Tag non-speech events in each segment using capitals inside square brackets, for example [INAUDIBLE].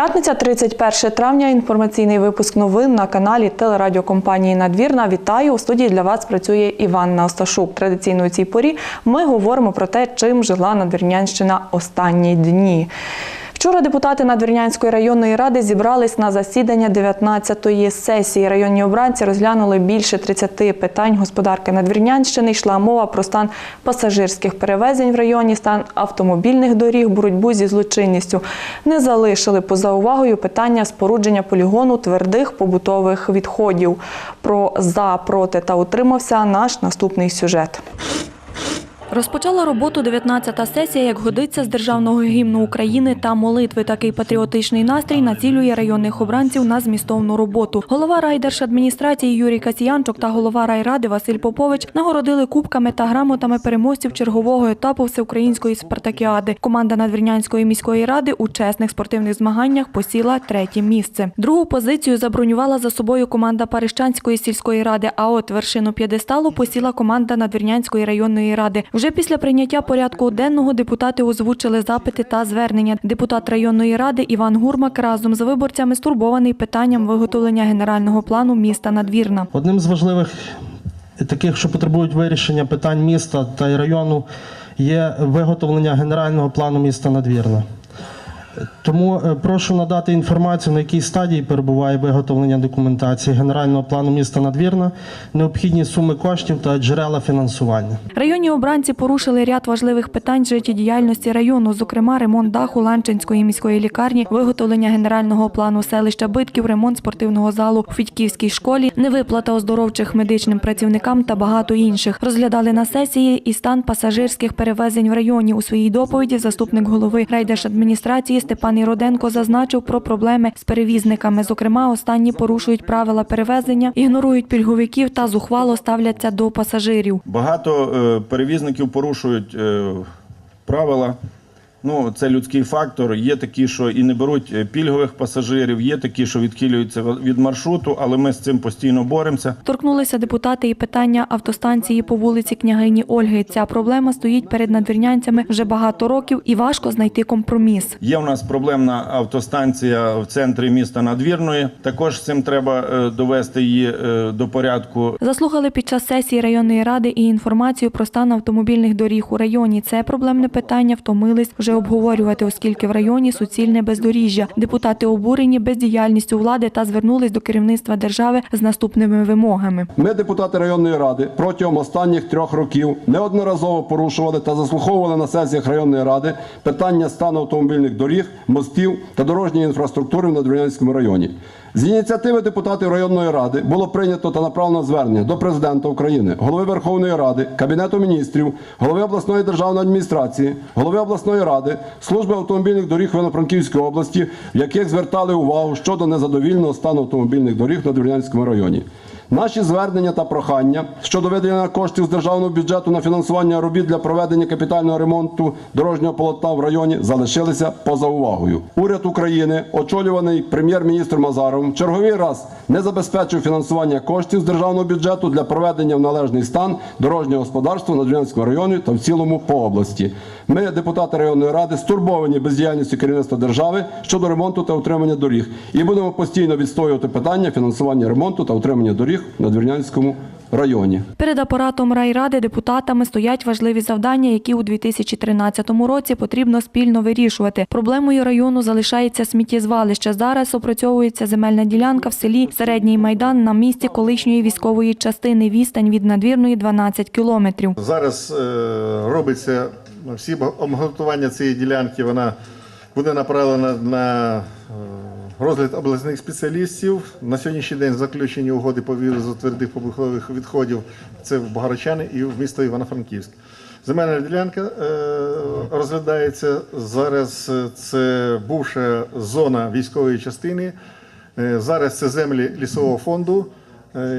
П'ятниця, 31 травня. Інформаційний випуск новин на каналі телерадіокомпанії Надвірна. Вітаю у студії для вас. Працює Іванна Осташук. Традиційно у цій порі ми говоримо про те, чим жила Надвірнянщина останні дні. Вчора депутати Надвірнянської районної ради зібрались на засідання 19-ї сесії. Районні обранці розглянули більше 30 питань господарки Надвірнянщини. Йшла мова про стан пасажирських перевезень в районі, стан автомобільних доріг, боротьбу зі злочинністю. Не залишили поза увагою питання спорудження полігону твердих побутових відходів. Про за, проти та утримався наш наступний сюжет. Розпочала роботу 19-та сесія, як годиться з державного гімну України та молитви. Такий патріотичний настрій націлює районних обранців на змістовну роботу. Голова райдержадміністрації Юрій Касіянчук та голова райради Василь Попович нагородили кубками та грамотами переможців чергового етапу всеукраїнської спартакіади. Команда Надвірнянської міської ради у чесних спортивних змаганнях посіла третє місце. Другу позицію забронювала за собою команда Парищанської сільської ради. А от вершину п'єдесталу посіла команда Надвірнянської районної ради. Вже після прийняття порядку денного депутати озвучили запити та звернення. Депутат районної ради Іван Гурмак разом з виборцями стурбований питанням виготовлення генерального плану міста Надвірна. Одним з важливих таких, що потребують вирішення питань міста та району, є виготовлення генерального плану міста Надвірна. Тому е, прошу надати інформацію, на якій стадії перебуває виготовлення документації генерального плану міста Надвірна, необхідні суми коштів та джерела фінансування. Районні обранці порушили ряд важливих питань життєдіяльності району, зокрема ремонт даху Ланчинської міської лікарні, виготовлення генерального плану селища Битків, ремонт спортивного залу у Фідьківській школі, невиплата оздоровчих медичним працівникам та багато інших. Розглядали на сесії і стан пасажирських перевезень в районі. У своїй доповіді заступник голови райдержадміністрації Степан Іроденко зазначив про проблеми з перевізниками. Зокрема, останні порушують правила перевезення, ігнорують пільговиків та зухвало ставляться до пасажирів. Багато е, перевізників порушують е, правила. Ну, це людський фактор. Є такі, що і не беруть е, пільгових пасажирів, є такі, що відхилюються від маршруту, але ми з цим постійно боремося. Торкнулися депутати і питання автостанції по вулиці княгині Ольги. Ця проблема стоїть перед надвірнянцями вже багато років і важко знайти компроміс. Є у нас проблемна автостанція в центрі міста Надвірної. Також з цим треба е, довести її е, до порядку. Заслухали під час сесії районної ради і інформацію про стан автомобільних доріг у районі. Це проблемне питання втомились вже обговорювати, оскільки в районі суцільне бездоріжжя. Депутати обурені бездіяльністю влади та звернулись до керівництва держави з наступними вимогами. Ми, депутати районної ради, протягом останніх трьох років неодноразово порушували та заслуховували на сесіях районної ради питання стану автомобільних доріг, мостів та дорожньої інфраструктури в Надвірнянському районі. З ініціативи депутатів районної ради було прийнято та направлено звернення до президента України, голови Верховної Ради, Кабінету міністрів, голови обласної державної адміністрації, голови обласної ради, служби автомобільних доріг Івано-Франківської області, в яких звертали увагу щодо незадовільного стану автомобільних доріг на Дворянському районі. Наші звернення та прохання щодо виділення коштів з державного бюджету на фінансування робіт для проведення капітального ремонту дорожнього полотна в районі залишилися поза увагою. Уряд України, очолюваний прем'єр-міністром Азаровим, черговий раз не забезпечив фінансування коштів з державного бюджету для проведення в належний стан дорожнього господарства на Надвірнянському районі та в цілому по області. Ми, депутати районної ради, стурбовані бездіяльністю керівництва держави щодо ремонту та утримання доріг, і будемо постійно відстоювати питання фінансування ремонту та утримання доріг на Двірнянському районі. Перед апаратом райради депутатами стоять важливі завдання, які у 2013 році потрібно спільно вирішувати. Проблемою району залишається сміттєзвалище. Зараз опрацьовується земельна ділянка в селі Середній Майдан на місці колишньої військової частини. Відстань від надвірної 12 кілометрів. Зараз е, робиться всі обґрунтування цієї ділянки. Вона буде направлена на е, розгляд обласних спеціалістів. На сьогоднішній день заключені угоди по вивозу твердих побутових відходів. Це в Богородчани і в місто Івано-Франківськ. Земельна ділянка е, розглядається зараз. е, Це бувша зона військової частини. Е, зараз це землі лісового фонду,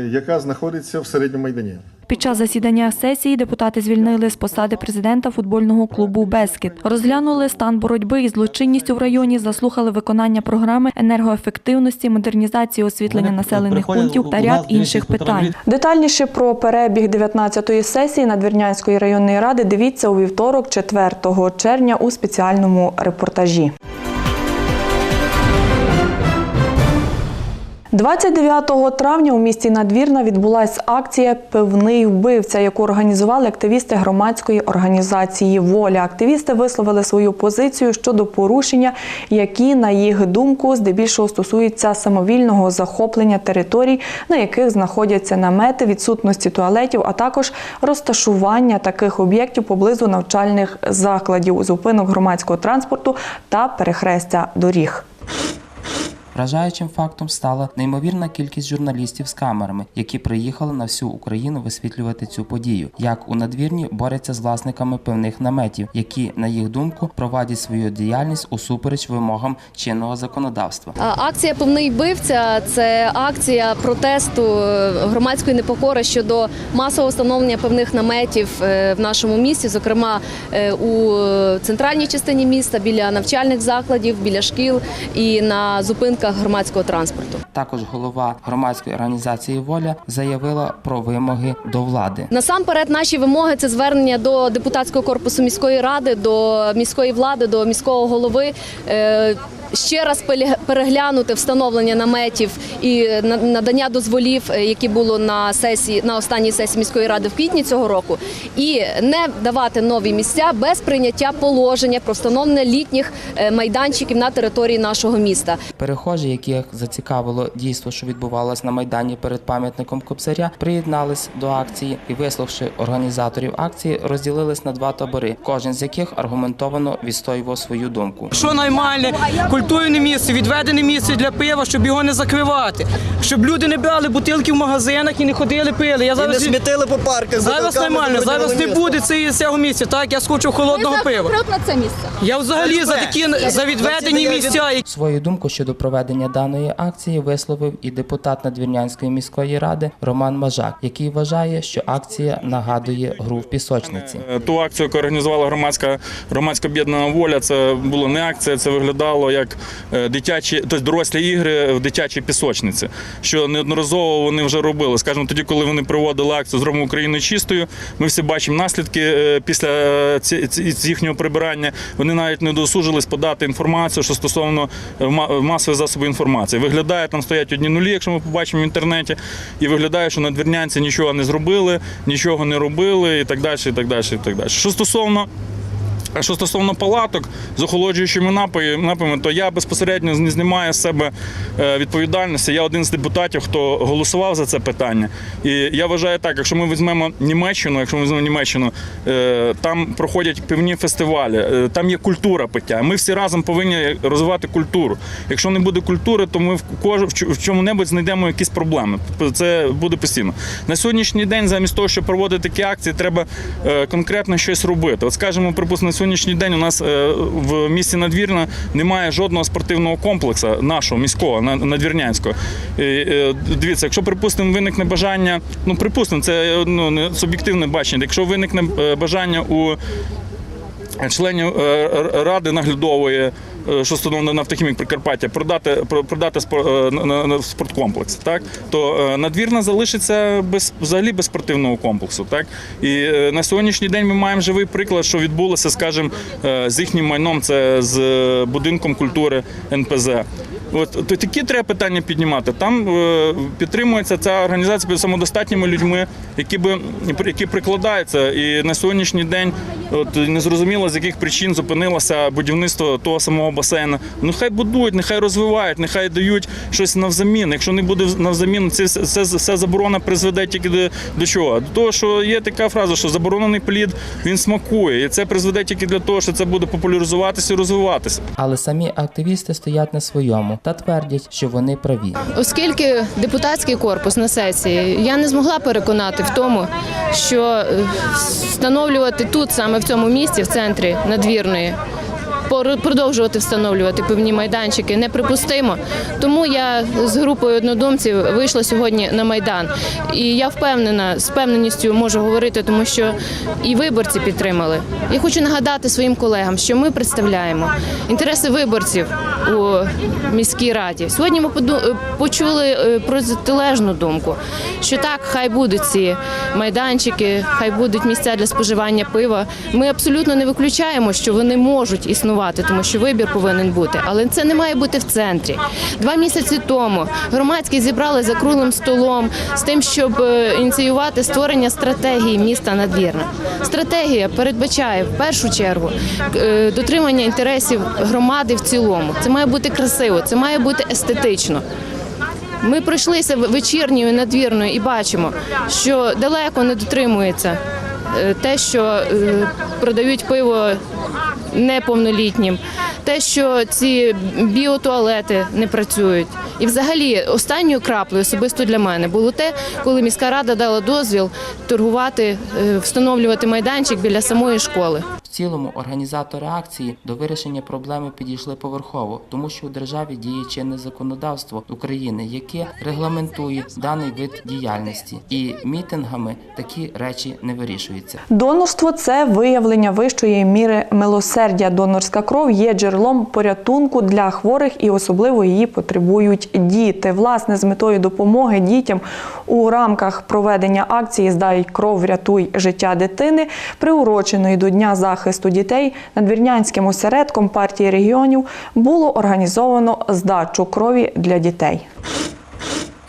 яка знаходиться в середньому майдані. Під час засідання сесії депутати звільнили з посади президента футбольного клубу Бескіт. Розглянули стан боротьби із злочинністю в районі, заслухали виконання програми енергоефективності, модернізації освітлення населених пунктів та ряд інших питань. Детальніше про перебіг 19-ї сесії Надвірнянської районної ради дивіться у вівторок, 4 червня у спеціальному репортажі. 29 травня у місті Надвірна відбулася акція Пивний вбивця, яку організували активісти громадської організації Воля. Активісти висловили свою позицію щодо порушення, які, на їх думку, здебільшого стосуються самовільного захоплення територій, на яких знаходяться намети, відсутності туалетів, а також розташування таких об'єктів поблизу навчальних закладів, зупинок громадського транспорту та перехрестя доріг. Вражаючим фактом стала неймовірна кількість журналістів з камерами, які приїхали на всю Україну висвітлювати цю подію. Як у надвірні борються з власниками певних наметів, які, на їх думку, проводять свою діяльність усупереч вимогам чинного законодавства. Акція Повний вбивця це акція протесту е, громадської непокори щодо масового встановлення певних наметів е, в нашому місті, зокрема е, у центральній частині міста, біля навчальних закладів, біля шкіл і на зупинках громадського транспорту. Також голова громадської організації Воля заявила про вимоги до влади. Насамперед, наші вимоги це звернення до депутатського корпусу міської ради, до міської влади, до міського голови. Ще раз переглянути встановлення наметів і на- надання дозволів, е, які було на сесії на останній сесії міської ради в квітні цього року, і не давати нові місця без прийняття положення про встановлення літніх е, майданчиків на території нашого міста. Перехожі, яких зацікавило дійство, що відбувалось на майдані перед пам'ятником Кобзаря, приєднались до акції і, вислухавши організаторів акції, розділились на два табори, кожен з яких аргументовано відстоював свою думку. Що нормальне, культурне місце, відведене місце для пива, щоб його не закривати. Щоб люди не брали бутилки в магазинах і не ходили пили. Я І не смітили по парках. зараз нормально, зараз не буде цієї- цього місця. Так, я схочу холодного пива. на це місце. Я взагалі за такі за відведені місця. Свою думку щодо проведення даної акції висловив і депутат Надвірнянської міської ради Роман Мажак, який вважає, що акція нагадує гру в пісочниці. Е, Ту акцію, яку організувала громадська громадська об'єднана воля, це було не акція, це виглядало як е, дитячі, тобто дорослі ігри в дитячій пісочниці. Що неодноразово вони вже робили. Скажімо, тоді, коли вони проводили акцію Зробимо Україну чистою, ми всі бачимо наслідки е, після е, їхнього прибирання. Вони навіть не досужились подати інформацію, що стосовно ма- масових засобів інформації. Виглядає, там стоять одні нулі, якщо ми побачимо в інтернеті, і виглядає, що надвірнянці нічого не зробили, нічого не робили і так далі. І так далі, і так далі. Що стосовно а що стосовно палаток з охолоджуючими напоями, то я безпосередньо не знімаю з себе е, відповідальності. Я один з депутатів, хто голосував за це питання. І я вважаю так, якщо ми візьмемо Німеччину, якщо ми візьмемо Німеччину, е, там проходять певні фестивалі, е, там є культура пиття. Ми всі разом повинні розвивати культуру. Якщо не буде культури, то ми в чому-небудь знайдемо якісь проблеми. Це буде постійно. На сьогоднішній день, замість того, щоб проводити такі акції, треба конкретно щось робити. От скажімо, припустимо, сьогоднішній день у нас е, в місті Надвірна немає жодного спортивного комплексу нашого міського на- надвірнянського. Е, Дивіться, якщо припустимо, виникне бажання, ну припустимо, це е, ну, не суб'єктивне бачення. Якщо виникне е, бажання у членів е, ради наглядової, е, що встановлено на автохімік Прикарпаття, продати про- продати е, спорткомплекс, так то е, надвірна залишиться без взагалі без спортивного комплексу. Так і е, на сьогоднішній день ми маємо живий приклад, що відбулося, скажімо, е, з їхнім майном, це з е, будинком культури НПЗ. От то такі треба питання піднімати. Там е, підтримується ця організація під самодостатніми людьми, які би які прикладаються. І на сьогоднішній день от незрозуміло з яких причин зупинилося будівництво того самого басейну. Ну хай будують, нехай розвивають, нехай дають щось навзамін. Якщо не буде навзамін, це все, заборона призведе тільки до, до чого? До того, що є така фраза, що заборонений плід він смакує, і це призведе тільки для того, що це буде популяризуватися і розвиватися. Але самі активісти стоять на своєму та твердять, що вони праві. Оскільки депутатський корпус на сесії, я не змогла переконати в тому, що е, встановлювати тут, саме в цьому місці, в центрі надвірної, продовжувати встановлювати певні майданчики неприпустимо. Тому я з групою однодумців вийшла сьогодні на майдан. І я впевнена, з впевненістю можу говорити, тому що і виборці підтримали. Я хочу нагадати своїм колегам, що ми представляємо інтереси виборців, у міській раді. Сьогодні ми поду- почули е, протилежну думку, що так, хай будуть ці майданчики, хай будуть місця для споживання пива. Ми абсолютно не виключаємо, що вони можуть існувати, тому що вибір повинен бути. Але це не має бути в центрі. Два місяці тому громадські зібрали за круглим столом з тим, щоб е, ініціювати створення стратегії міста надвірна. Стратегія передбачає в першу чергу е, дотримання інтересів громади в цілому. Це має бути красиво, це має бути естетично. Ми пройшлися вечірньою надвірною і бачимо, що далеко не дотримується е, те, що продають пиво неповнолітнім, те, що ці біотуалети не працюють. І взагалі останньою краплею особисто для мене було те, коли міська рада дала дозвіл торгувати, е, встановлювати майданчик біля самої школи. Цілому організатори акції до вирішення проблеми підійшли поверхово, тому що у державі діє чинне законодавство України, яке регламентує даний вид діяльності, і мітингами такі речі не вирішуються. Донорство це виявлення вищої міри милосердя. Донорська кров є джерелом порятунку для хворих і особливо її потребують діти. Власне, з метою допомоги дітям у рамках проведення акції Здай кров, врятуй життя дитини, приуроченої до Дня захисту дітей надвірнянським осередком партії регіонів було організовано здачу крові для дітей.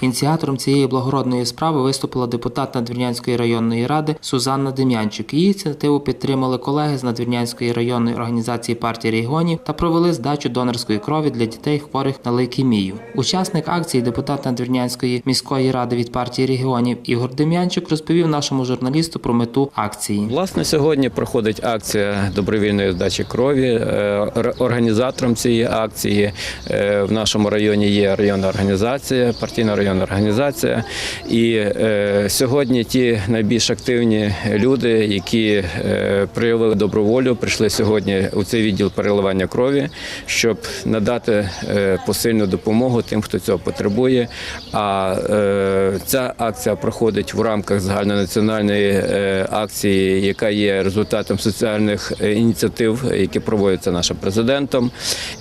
Ініціатором цієї благородної справи виступила депутат Надвірнянської районної ради Сузанна Дем'янчук. Її ініціативу підтримали колеги з Надвірнянської районної організації партії регіонів та провели здачу донорської крові для дітей хворих на лейкемію. Учасник акції, депутат Надвірнянської міської ради від партії регіонів Ігор Дем'янчук розповів нашому журналісту про мету акції. Власне, сьогодні проходить акція добровільної здачі крові. Е, Організатором цієї акції е, в нашому районі є районна організація, партійна районна організація. І е, сьогодні ті найбільш активні люди, які е, проявили доброволю, прийшли сьогодні у цей відділ переливання крові, щоб надати е, посильну допомогу тим, хто цього потребує. А е, ця акція проходить в рамках загальнонаціональної е, акції, яка є результатом соціальних е, ініціатив, які проводяться нашим президентом.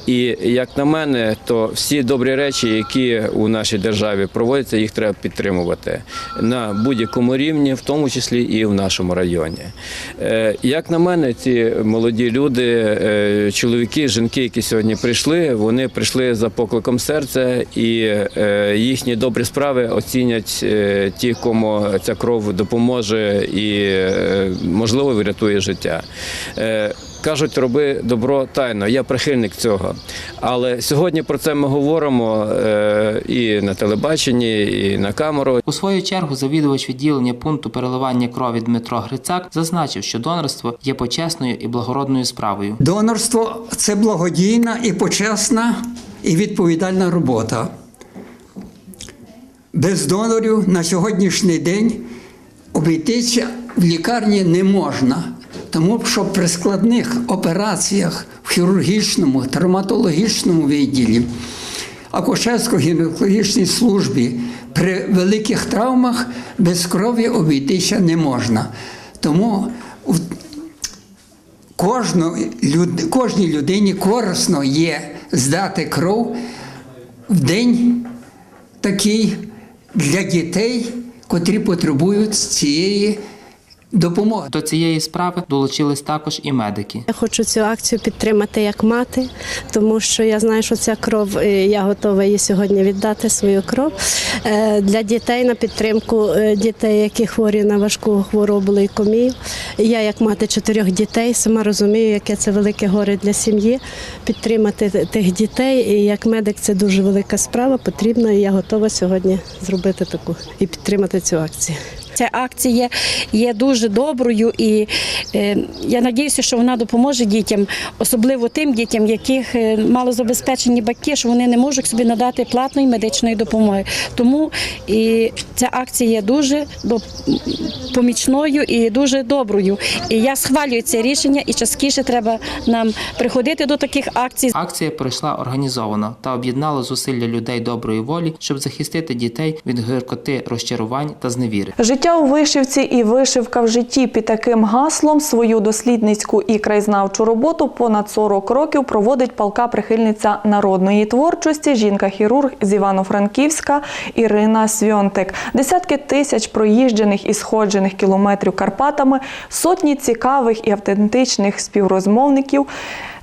І як на мене, то всі добрі речі, які у нашій державі проводяться, їх треба підтримувати на будь-якому рівні, в тому числі і в нашому районі. Е, Як на мене, ці молоді люди, е, чоловіки, жінки, які сьогодні прийшли, вони прийшли за покликом серця, і е, їхні добрі справи оцінять ті, кому ця кров допоможе і можливо врятує життя. Кажуть, роби добро тайно. Я прихильник цього. Але сьогодні про це ми говоримо е, і на телебаченні, і на камеру. У свою чергу завідувач відділення пункту переливання крові Дмитро Грицак зазначив, що донорство є почесною і благородною справою. Донорство це благодійна і почесна і відповідальна робота. Без донорів на сьогоднішній день обійтися в лікарні не можна, тому що при складних операціях в хірургічному, травматологічному відділі, акушерсько-гінекологічній службі при великих травмах без крові обійтися не можна. Тому кожній людині корисно є здати кров в день такий для дітей, котрі потребують цієї допомоги. До цієї справи долучились також і медики. Я хочу цю акцію підтримати як мати, тому що я знаю, що ця кров, е, я готова її сьогодні віддати свою кров е, для дітей на підтримку е, дітей, які хворі на важку хворобу лейкомію. Я, як мати чотирьох дітей, сама розумію, яке це велике горе для сім'ї. Підтримати тих дітей. І як медик це дуже велика справа, потрібна. І я готова сьогодні зробити таку і підтримати цю акцію. Ця акція є дуже доброю, і е, я сподіваюся, що вона допоможе дітям, особливо тим дітям, яких е, малозабезпечені батьки, що вони не можуть собі надати платної медичної допомоги. Тому і ця акція є дуже помічною і дуже доброю. І я схвалюю це рішення, і частіше треба нам приходити до таких акцій. Акція пройшла організовано та об'єднала зусилля людей доброї волі, щоб захистити дітей від гіркоти розчарувань та зневіри. Життя у вишивці і вишивка в житті під таким гаслом свою дослідницьку і краєзнавчу роботу понад 40 років проводить палка прихильниця народної творчості, жінка-хірург з Івано-Франківська Ірина Свьонтик. Десятки тисяч проїжджених і сходжених кілометрів Карпатами, сотні цікавих і автентичних співрозмовників,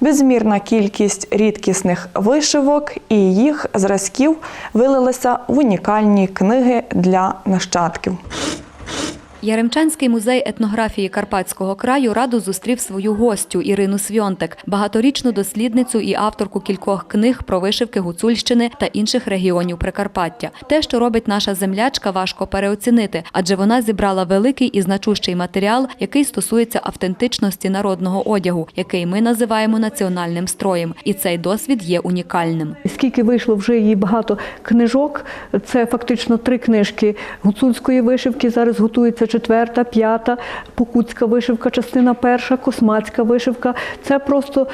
безмірна кількість рідкісних вишивок і їх зразків вилилися в унікальні книги для нащадків. Яремчанський музей етнографії Карпатського краю раду зустрів свою гостю Ірину Свьонтек, багаторічну дослідницю і авторку кількох книг про вишивки Гуцульщини та інших регіонів Прикарпаття. Те, що робить наша землячка, важко переоцінити, адже вона зібрала великий і значущий матеріал, який стосується автентичності народного одягу, який ми називаємо національним строєм. І цей досвід є унікальним. Скільки вийшло вже її багато книжок, це фактично три книжки гуцульської вишивки. Зараз готується четверта, п'ята, покутська вишивка, частина перша, космацька вишивка. Це просто.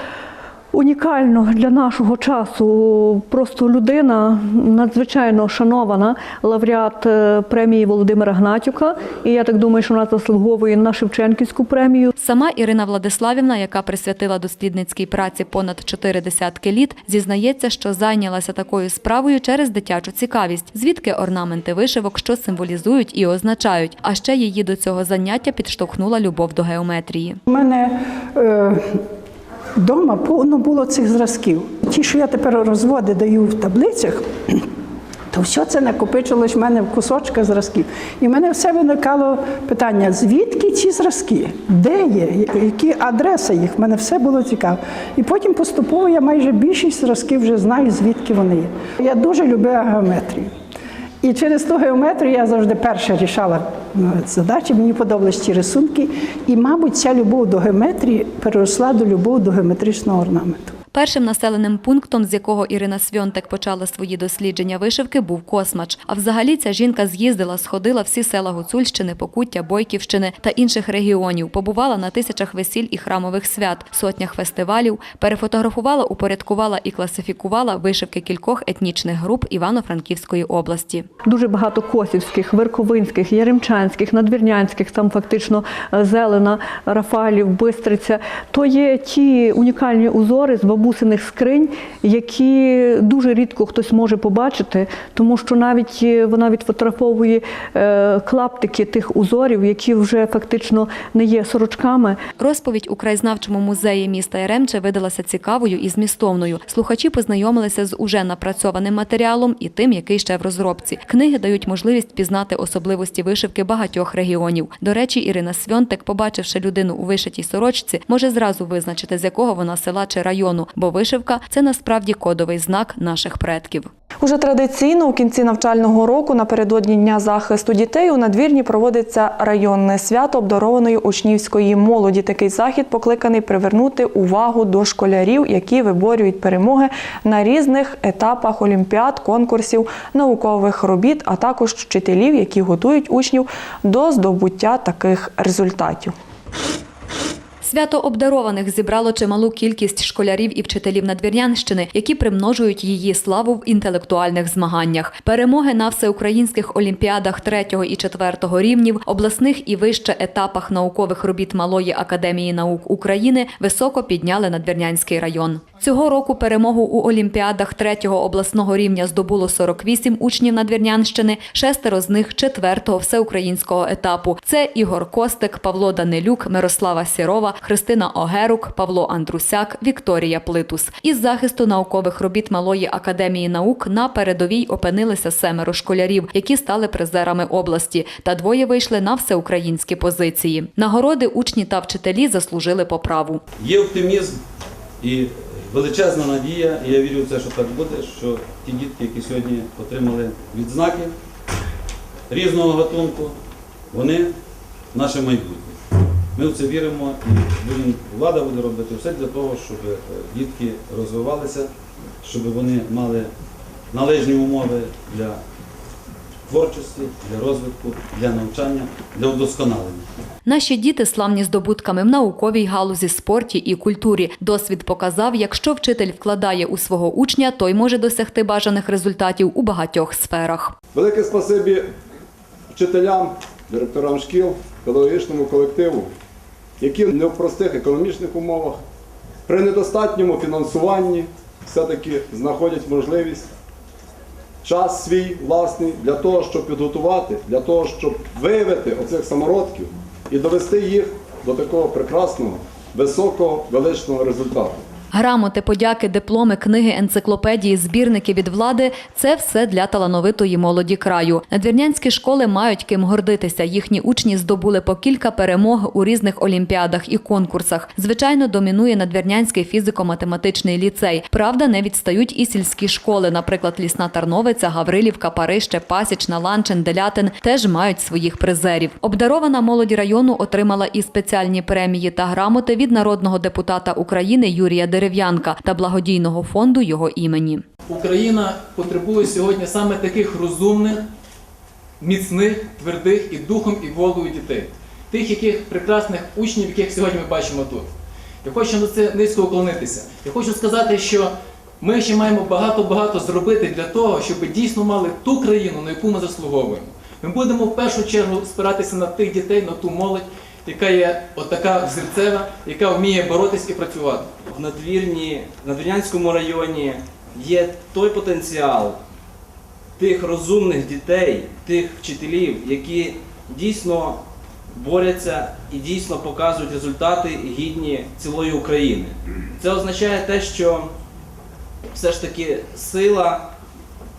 Унікально для нашого часу. Просто людина надзвичайно шанована, лауреат е, премії Володимира Гнатюка. І я так думаю, що вона заслуговує на Шевченківську премію. Сама Ірина Владиславівна, яка присвятила дослідницькій праці понад чотири десятки літ, зізнається, що зайнялася такою справою через дитячу цікавість, звідки орнаменти вишивок, що символізують і означають. А ще її до цього заняття підштовхнула любов до геометрії. У мене е, вдома повно було цих зразків. Ті, що я тепер розводи даю в таблицях, [CLEARS THROAT] то все це накопичилось в мене в кусочках зразків. І в мене все виникало питання, звідки ці зразки, де є, які адреси їх, в мене все було цікаво. І потім поступово я майже більшість зразків вже знаю, звідки вони є. Я дуже любила геометрію. І через ту геометрію я завжди перша рішала ну, задачі, мені подобались ці рисунки. І, мабуть, ця любов до геометрії переросла до любов до геометричного орнаменту. Першим населеним пунктом, з якого Ірина Свьонтек почала свої дослідження вишивки, був Космач. А взагалі ця жінка з'їздила, сходила всі села Гуцульщини, Покуття, Бойківщини та інших регіонів, побувала на тисячах весіль і храмових свят, сотнях фестивалів, перефотографувала, упорядкувала і класифікувала вишивки кількох етнічних груп Івано-Франківської області. Дуже багато косівських, верховинських, яремчанських, надвірнянських, там фактично е, Зелена, Рафалів, Бистриця. То є ті унікальні узори з бабусиних скринь, які дуже рідко хтось може побачити, тому що навіть е, вона відфотографовує е, клаптики тих узорів, які вже фактично не є сорочками. Розповідь у краєзнавчому музеї міста Яремче видалася цікавою і змістовною. Слухачі познайомилися з уже напрацьованим матеріалом і тим, який ще в розробці. Книги дають можливість пізнати особливості вишивки багатьох регіонів. До речі, Ірина Свьонтек, побачивши людину у вишитій сорочці, може зразу визначити, з якого вона села чи району, бо вишивка це насправді кодовий знак наших предків. Уже традиційно у кінці навчального року напередодні Дня захисту дітей у надвірні проводиться районне свято обдарованої учнівської молоді. Такий захід покликаний привернути увагу до школярів, які виборюють перемоги на різних етапах олімпіад, конкурсів, наукових робіт, а також вчителів, які готують учнів до здобуття таких результатів. Свято обдарованих зібрало чималу кількість школярів і вчителів Надвірнянщини, які примножують її славу в інтелектуальних змаганнях. Перемоги на всеукраїнських олімпіадах 3 і 4 рівнів, обласних і вище етапах наукових робіт Малої академії наук України високо підняли Надвірнянський район. Цього року перемогу у олімпіадах 3 обласного рівня здобуло 48 учнів Надвірнянщини, шестеро з них 4-го всеукраїнського етапу. Це Ігор Костик, Павло Данилюк, Мирослава Сірова, Христина Огерук, Павло Андрусяк, Вікторія Плитус. Із захисту наукових робіт Малої академії наук на передовій опинилися семеро школярів, які стали призерами області, та двоє вийшли на всеукраїнські позиції. Нагороди учні та вчителі заслужили по праву. Є оптимізм і величезна надія, і я вірю в це, що так буде, що ті дітки, які сьогодні отримали відзнаки різного гатунку, вони наше майбутнє. Ми в це віримо і влада буде робити все для того, щоб е, дітки розвивалися, щоб вони мали належні умови для творчості, для розвитку, для навчання, для удосконалення. Наші діти славні здобутками в науковій галузі, спорті і культурі. Досвід показав, якщо вчитель вкладає у свого учня, той може досягти бажаних результатів у багатьох сферах. Велике спасибі вчителям директорам шкіл, педагогічному колективу, які не в простих економічних умовах, при недостатньому фінансуванні все-таки знаходять можливість час свій власний для того, щоб підготувати, для того, щоб виявити оцих самородків і довести їх до такого прекрасного, високого, величного результату. Грамоти, подяки, дипломи, книги, енциклопедії, збірники від влади це все для талановитої молоді краю. Надвірнянські школи мають ким гордитися. Їхні учні здобули по кілька перемог у різних олімпіадах і конкурсах. Звичайно, домінує Надвірнянський фізико-математичний ліцей. Правда, не відстають і сільські школи, наприклад, Лісна Тарновиця, Гаврилівка, Парище, Пасічна, Ланчин, Делятин теж мають своїх призерів. Обдарована молодь району отримала і спеціальні премії та грамоти від народного депутата України Юрія Дерев'янка та благодійного фонду його імені. Україна потребує сьогодні саме таких розумних, міцних, твердих і духом, і волею дітей. Тих, яких прекрасних учнів, яких сьогодні ми бачимо тут. Я хочу на це низько уклонитися. Я хочу сказати, що ми ще маємо багато-багато зробити для того, щоб дійсно мали ту країну, на яку ми заслуговуємо. Ми будемо в першу чергу спиратися на тих дітей, на ту молодь, яка є отака взірцева, яка вміє боротись і працювати. в надвірні, Надвірнянському районі є той потенціал тих розумних дітей, тих вчителів, які дійсно борються і дійсно показують результати гідні цілої України. Це означає те, що все ж таки сила,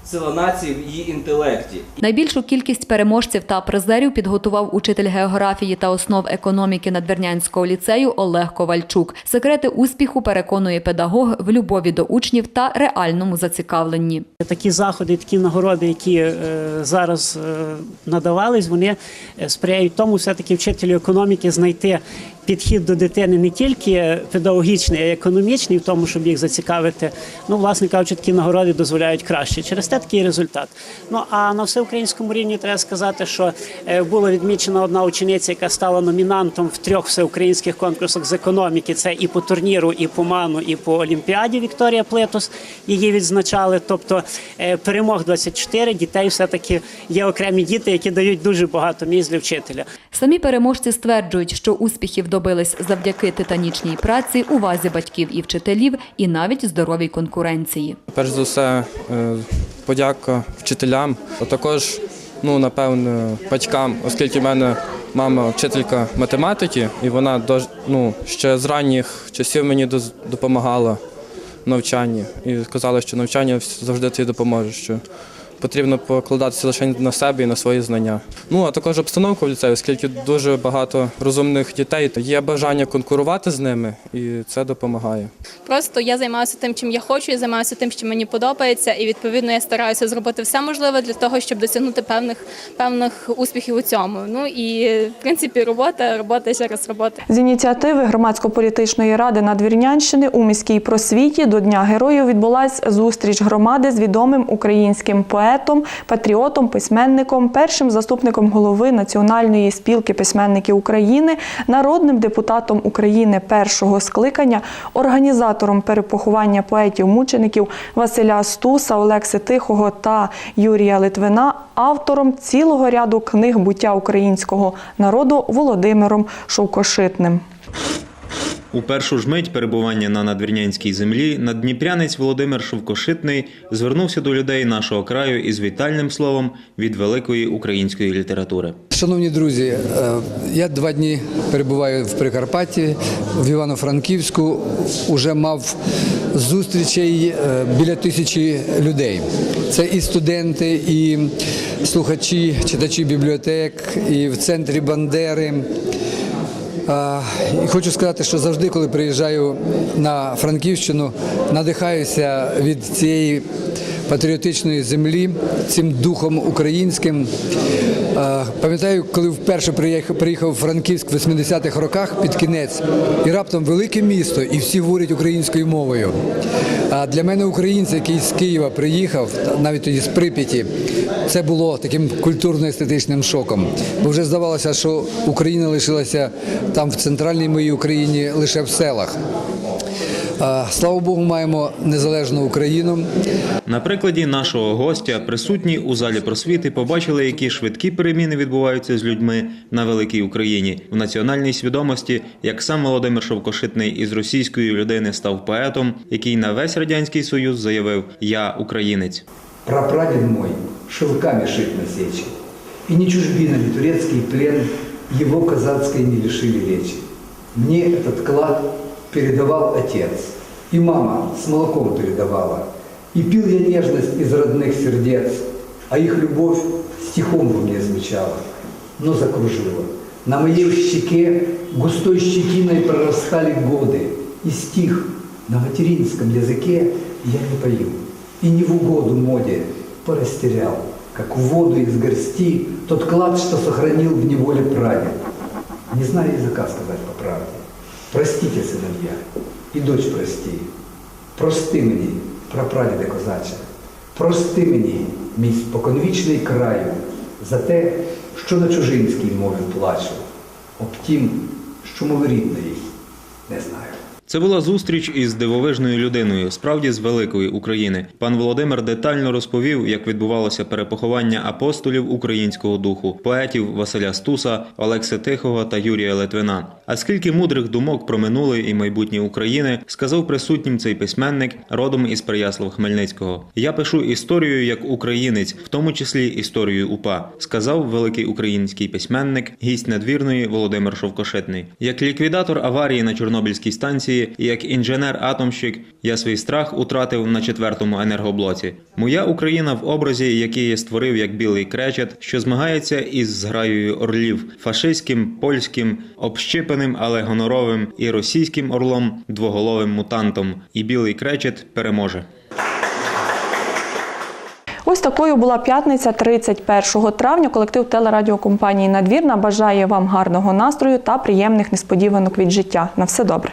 сила нації в її інтелекті. Найбільшу кількість переможців та призерів підготував учитель географії та основ економіки Надвірнянського ліцею Олег Ковальчук. Секрети успіху переконує педагог в любові до учнів та реальному зацікавленні. Такі заходи, такі нагороди, які е, зараз е, надавались, вони е, сприяють тому, все-таки вчителю економіки знайти підхід до дитини не тільки педагогічний, а й економічний, в тому, щоб їх зацікавити. Ну, власне кажучи, такі нагороди дозволяють краще. Через те такий результат. Ну а на всеукраїнському рівні треба сказати, що е, була відмічена одна учениця, яка стала номінантом в трьох всеукраїнських конкурсах з економіки. Це і по турніру, і по ману, і по олімпіаді. Вікторія Плетус її відзначали. Тобто е, перемог 24, дітей все-таки є окремі діти, які дають дуже багато місць для вчителя. Самі переможці стверджують, що успіхів добились завдяки титанічній праці, увазі батьків і вчителів, і навіть здоровій конкуренції. Перш за все, е, подяка вчителям, а також, ну, напевно, батькам, оскільки в мене мама вчителька математики, і вона ну, ще з ранніх часів мені допомагала навчанні. І сказала, що навчання завжди тобі допоможе. Що Потрібно покладатися лише на себе і на свої знання. Ну а також обстановка в ліцеї, оскільки дуже багато розумних дітей, є бажання конкурувати з ними, і це допомагає. Просто я займаюся тим, чим я хочу, я займаюся тим, що мені подобається, і відповідно я стараюся зробити все можливе для того, щоб досягнути певних певних успіхів у цьому. Ну і в принципі робота, робота ще раз робота. З ініціативи громадсько-політичної ради Надвірнянщини у міській просвіті до Дня героїв відбулась зустріч громади з відомим українським поетом, патріотом, письменником, першим заступником голови Національної спілки письменників України, народним депутатом України першого скликання, організатором перепоховання поетів-мучеників Василя Стуса, Олекси Тихого та Юрія Литвина, автором цілого ряду книг буття українського народу Володимиром Шовкошитним. У першу ж мить перебування на надвірнянській землі наддніпрянець Володимир Шовкошитний звернувся до людей нашого краю із вітальним словом від великої української літератури. Шановні друзі, е, я два дні перебуваю в Прикарпатті, в Івано-Франківську. Уже мав зустрічей е, біля тисячі людей. Це і студенти, і слухачі, читачі бібліотек, і в центрі Бандери. І хочу сказати, що завжди, коли приїжджаю на Франківщину, надихаюся від цієї патріотичної землі, цим духом українським. Пам'ятаю, коли вперше приїхав, в Франківськ в 80-х роках під кінець, і раптом велике місто, і всі говорять українською мовою. А для мене українець, який з Києва приїхав, навіть тоді з Прип'яті, це було таким культурно-естетичним шоком. Бо вже здавалося, що Україна лишилася там в центральній моїй Україні лише в селах. Слава Богу, маємо незалежну Україну. Прикладі нашого гостя присутні у залі просвіти побачили, які швидкі переміни відбуваються з людьми на великій Україні в національній свідомості, як сам Володимир Шовкошитний із російської людини став поетом, який на весь радянський союз заявив Я українець. Прапрадед мой шелками шит на сече, и не чужбина ли турецкий плен его казацкой не лишили речи. Мне этот клад передавал отец, и мама с молоком передавала. И пил я нежность из родных сердец, а их любовь стихом во мне звучала, но закружила. На моей щеке густой щетиной прорастали годы, и стих на материнском языке я не пою, и не в угоду моде порастерял, как в воду из горсти тот клад, что сохранил в неволе прадед. Не знаю языка сказать по правде. Простите, сыновья, и дочь прости. Прости мені, прапрадіде козаче, прости мені, мій споконвічний краю, за те, що на чужинській мові плачу, об тім, що мови рідної не знаю. Це була зустріч із дивовижною людиною, справді з великої України. Пан Володимир детально розповів, як відбувалося перепоховання апостолів українського духу, поетів Василя Стуса, Олекси Тихого та Юрія Литвина. А скільки мудрих думок про минуле і майбутнє України сказав присутнім цей письменник родом із Переяслав Хмельницького. Я пишу історію як українець, в тому числі історію УПА, сказав великий український письменник, гість надвірної Володимир Шовкошитний. Як ліквідатор аварії на Чорнобильській станції і як інженер-атомщик, я свій страх утратив на четвертому енергоблоці. Моя Україна в образі, який я створив як білий кречет, що змагається із зграєю орлів, фашистським, польським, общипаним, але гоноровим і російським орлом, двоголовим мутантом. І білий кречет переможе. Ось такою була п'ятниця 31 травня. Колектив телерадіокомпанії Надвірна бажає вам гарного настрою та приємних несподіванок від життя. На все добре.